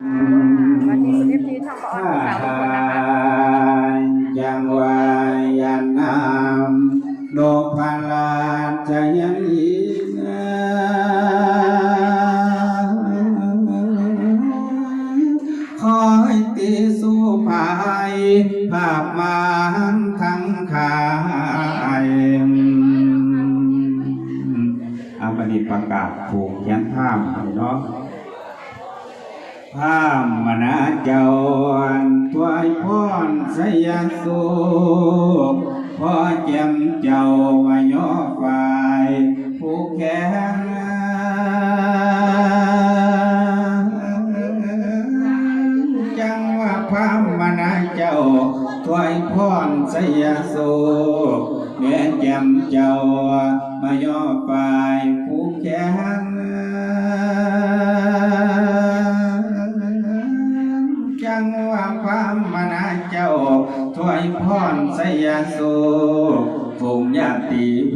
วันนี้คุณเอฟซีช่องปออนสาวทุกคนนะคะ ยังวายันนามโนภาลาจะยังอีนาคอยตีสู้ภายภาพมานทั้งขายอาปณิประกาศผูกแขนท่ามเนาะ พามนาเจ้าอันถวายพรสยสุขพ่อเจียมเจ้าวายอฝ่ายผู้แข็งจังว่าพามมนาเจ้าถวายพรสยสุขแม่เจียมเจ้ามายอฝ่ายผู้แข็ง สยสุขฝูงญาติ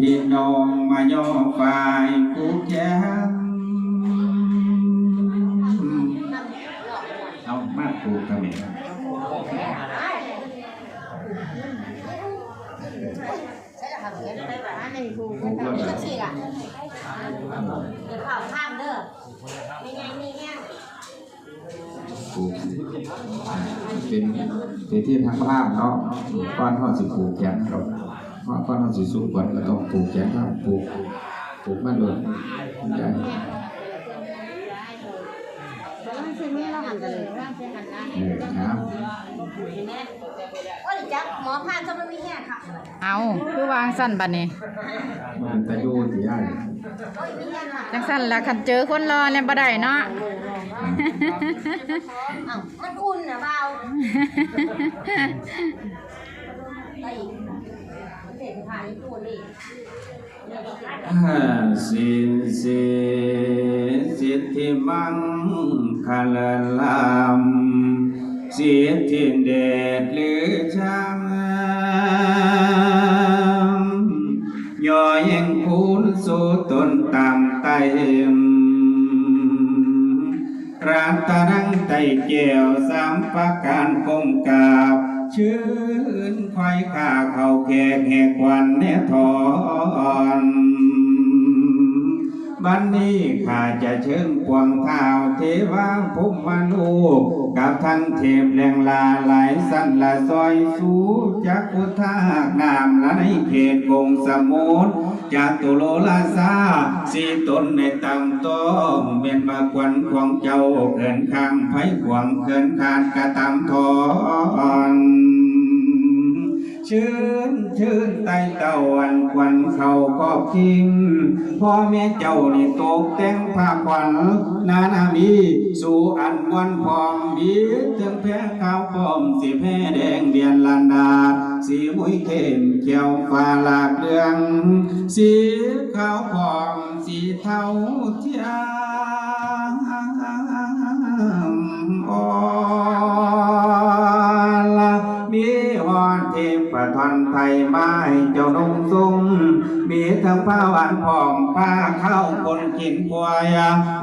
พี่น้องมาย่อฝ่ายผู้แค้นเอามาปลูกกันเนี่ยใช่แล้วค่ะเดี๋ยวไปแบบนั้นเลยกูก็ต้องก็ฉีกอะเดี๋ยวเผาข้ามเด้อไม่ไงนี่แง่ปลูก เป็นเป็นที่ทางภาพเนาะก้อนทอดสิปลูกแขนเราเพราะก้อนทอดสิสุกก่อนก็ต้องปลูกแขนครับปลูกปลูกมันเลยได้แล้วมันคือไม่เราหันกันเลยว่าเป็นหันหน้าเออครับเห็นไหมโอ้ยจับหมอพานจะไม่มีแง่ค่ะ เอาคือวางสั้นบัดนี้มันตะยูที่ได้โอ้ยมีแง่ค่ะจังสั้นละคันเจอคนรอเนี่ยบ่ได้เนาะเอ้ามันอุ่นนะเบาไปอีกเด็กผ่านตัวนี่สินสิสิทธิมังคลลามสิทธิเดชหรือช่าง นังไตเกี่ยวสามประการกมกาบชื่นไข่ข้าเขาแก่แหกวันเนทอน บัดนนี้ข้าจะเชิญพวงเท้าเทวาภุมมาลูกกับทั้งเทพแรงลาหลายสันละซอยสูจักอุทากนามละในเขตกงสมุทรจากตุโลลาซาสีตนในตำต้องเป็นมาควันของเจ้าเกินข้างไผขวงเกินขาดกระตำทอน ชื่นชื่นไตเต่าอันควันเขากอบทิมพ่อแม่เจ้านี่ตกแต่งผ้าขวัญนานามีสู่อันวันพร้อมบีถึงแพ้ขาวพร้อมสีแพ้แดงเดียนลันดาสีมุ้ยเข้มเขียวฟ้าหลากเรือง สีขาวพร้อมสีเทาเทียม ไทยไม้เจ้านุ่งซุ้มมีทั้งผ้าหวานผอมผ้าเข้าวคนกินควาย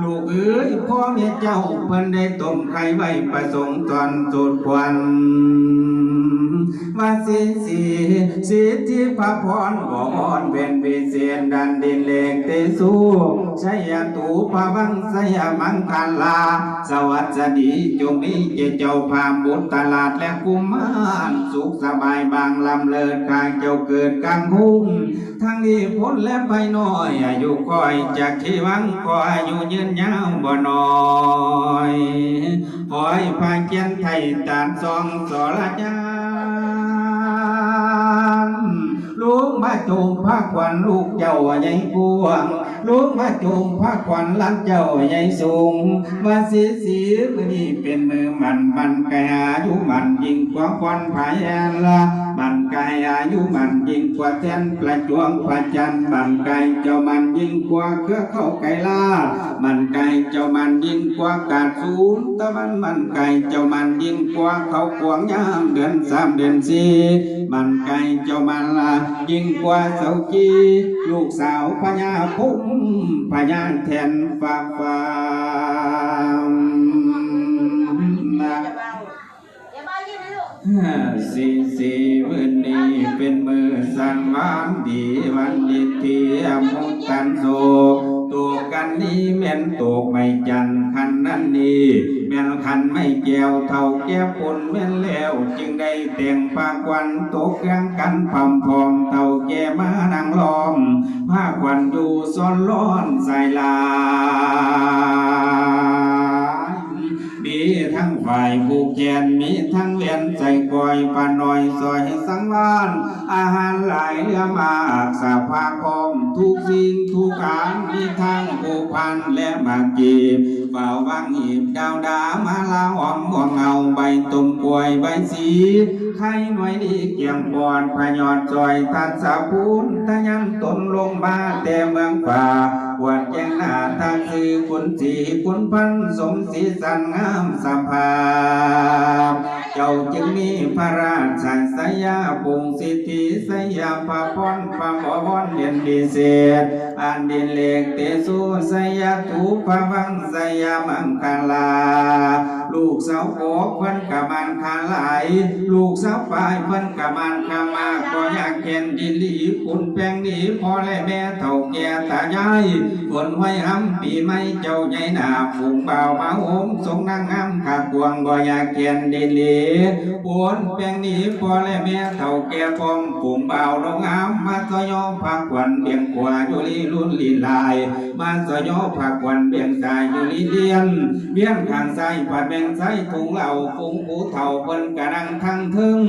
ลูกเอ้ยพ่อเมียเจ้าเพิ่นได้ต้มไข่ไว้ประสงค์ตอนสุดควัน ว่าสิสีสิทธิพระพรบอนเป็นวิเศษดันดินเลกเตสูชัยตูพระวังสยมังคลา สวัสดีจงมีเจเจ้าพามบุตรตลาดและกุมารสุขสบายบางลำเลิศกายเจ้าเกิดกลางหุ้งทั้งนี้พ้นและไปน้อยอายุคอยจากที่วังขออายุยืนยาวบ่น้อยขอให้พาเกียนไทยตานซองสรจา จูงพระขวัญลูกเจ้าใหญ่ปวงลุงมาจูงพระขวัญล้านเจ้าใหญ่สูงมาสีสีมือนี้เป็นมือมันมันกายอายุมันยิ่งกว่าควันพายแอนละมันกายอายุมันยิ่งกว่าแทนประจวงประจันมันกายเจ้ามันยิ่งกว่าเครือเข้าไก่ล่ามันกายเจ้ามันยิ่งกว่ากาดศูนย์ตะวันมันกายเจ้ามันยิ่งกว่าเขาขวางยามเดือนสามเดือนสี่มันกายเจ้ามันละยิ่งกว่าเสาจีลูกสาวพญาพุ่มพญาแทนฟ้าฟ้า สี่สีวันนี้เป็นมือสันวานดีวันดีที่อมุกันโซตัวกันนี้แม่นตกไม่จันคันนั้นนี้แม่นคันไม่แก้วเท่าแก้วปนแม่นแล้วจึงได้แต่งปากวันตกยังกันพำพองเท่าแก่มานั่งล้อมผ้าควันอยู่ซ้อนร้อนใส่ลา ทั้งฝ่ายผูกแขนมีทั้งเวียนใส่กอยปาน้อยซอยสังวานอาหารหลายเรือมากษาภาคมทุกสิ่งทุกการมีทั้งผูกพันและมากีบเฝ้าวังหีบดาวดามาลาหอมห่วงเงาใบตุ่มกล้วยใบสีไข่หน่วยดีเกี่ยงปอนพยอดจอยทัดสาพูนทะยันตนลงมาแต่เมืองป่า วดแจงหน้าทางคือคุณสีคุณพันสมสีสันงามสภาพเจ้าจึงมีพระราชสยาปุงสิทธิสยามพระพรพระบวรเดียนดีเศษ อันเดินเลกเตสุสยาตูพระวังสยามังคลา ลูกสาวโกเพิ่นกะมันคาไหลายลูกสาวฝ่ายเพิ่นกะมันคามาก็อยากเห็นดินลีคุณแปลงดีพอและแม่เฒ่าแก่ตายายฝนไว้หำปีไม่เจ้าใหญ่หนาฝูงเบามาโหมทรงนางงามขาดวงบ่อยากเห็นดินลีฝนแปลงดีพอและแม่เฒ่าแก่พองฝูงเบาลงงามมาสยอพักวันเบียงขวาอยู่ลีลุ่นลีลายมาสยอพักวันเบียงตายอยู่ลีเลียนเบี้ยงข้างซ้ายปัดแบ่งซ้ายถุงเหล่าฟุงผู้เฒ่าเปิ้นกระนังทั้งทึง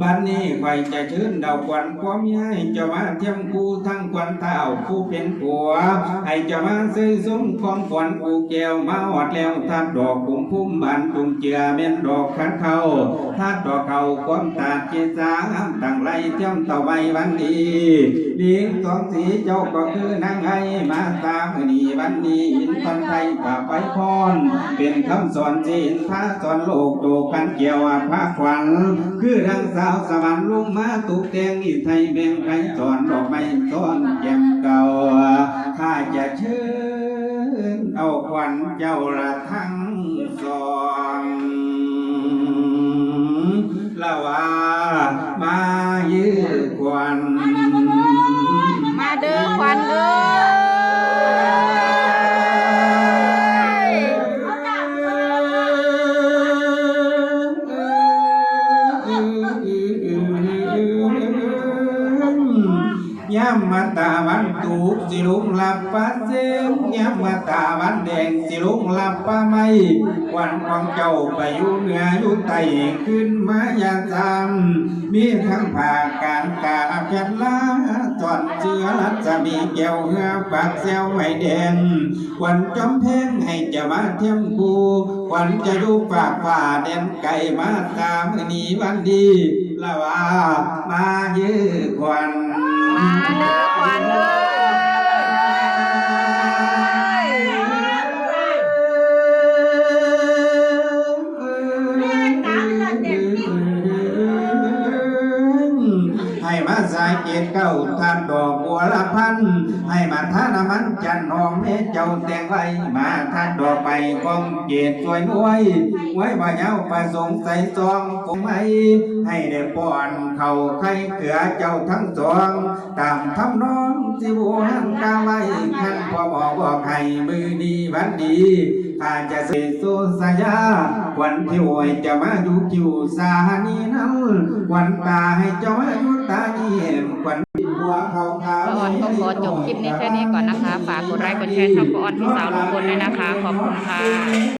บัดนี้ไฟจะชื่นดาวควันความย้ายจะมาเทียมคู่ทั้งควันเท้าผู้เป็นผัวให้จะมาซื้อซุ้มความควันกูแก้วมาหอดแล้วทัดดอกกุมพุ่มบานตุงเจือเม่นดอกขันเขาทัดดอกเขาความตาเจสางามตั้งไรเทียมเต่าใบวันดีเลิงสองสีเจ้าก็คือนางไงมาตามอนีวันนี้อินทันไทยกับไปพรเป็นคำสอนจีนพระสอนโลกโตกันเกี่ยวอาภาควันคือทางสาวสวรรค์ลุงมาตุกแตงอีไทยแบ่งไข่สอนดอกไม้สอนแก้มเก่าข้าจะเชิญเอาควันเจ้าละทั้งสองละว่า ยามมาตาวันตูกสิลุงหลับปะเสงยามมาตาวันแดงสิลุงหลับปะไม่วันของเจ้าไปอยู่เหนืออยู่ใต้ขึ้นมายาจำมีทั้งผ่ากลางกาแผ่นลา จอนเจือรัศมีแก้วเหือปากแซวไม่แดงวันจำเพลงให้จะมาเทียมกูวันจะอยู่ฝากฝ่าเด่นไก่มาตามนีวันดีละว่ามายื้อควันมาเด้อควันเอ้ เกตเก้าทานดอกบัวละพัน ให้มาทานมันจันหอมเมเจ้าแต่งไว้มาทานดอกไปกองเกตสวยนวยไว้ว่าเย้าประสงค์ใส่ซองคงไม่ให้ได้ป้อนเขาไข่เกลือเจ้าทั้งสองตามทำน้องสิบวนกาไว้ขันพ่อบอกบอกให้มือดีวันดีอาจจะเสยโซสยา วันที่วอยจะมาอยู่คิวสาหนีนั้นวันตาให้เจ้ามาอยู่ตานีวันหัวเขาขาวป้าออนก็ขอจบคลิปนี้แค่นี้ก่อนนะคะ ฝากกดไลค์กดแชร์ช่องป้าออนพี่สาวลุงพลด้วยนะคะ ขอบคุณค่ะ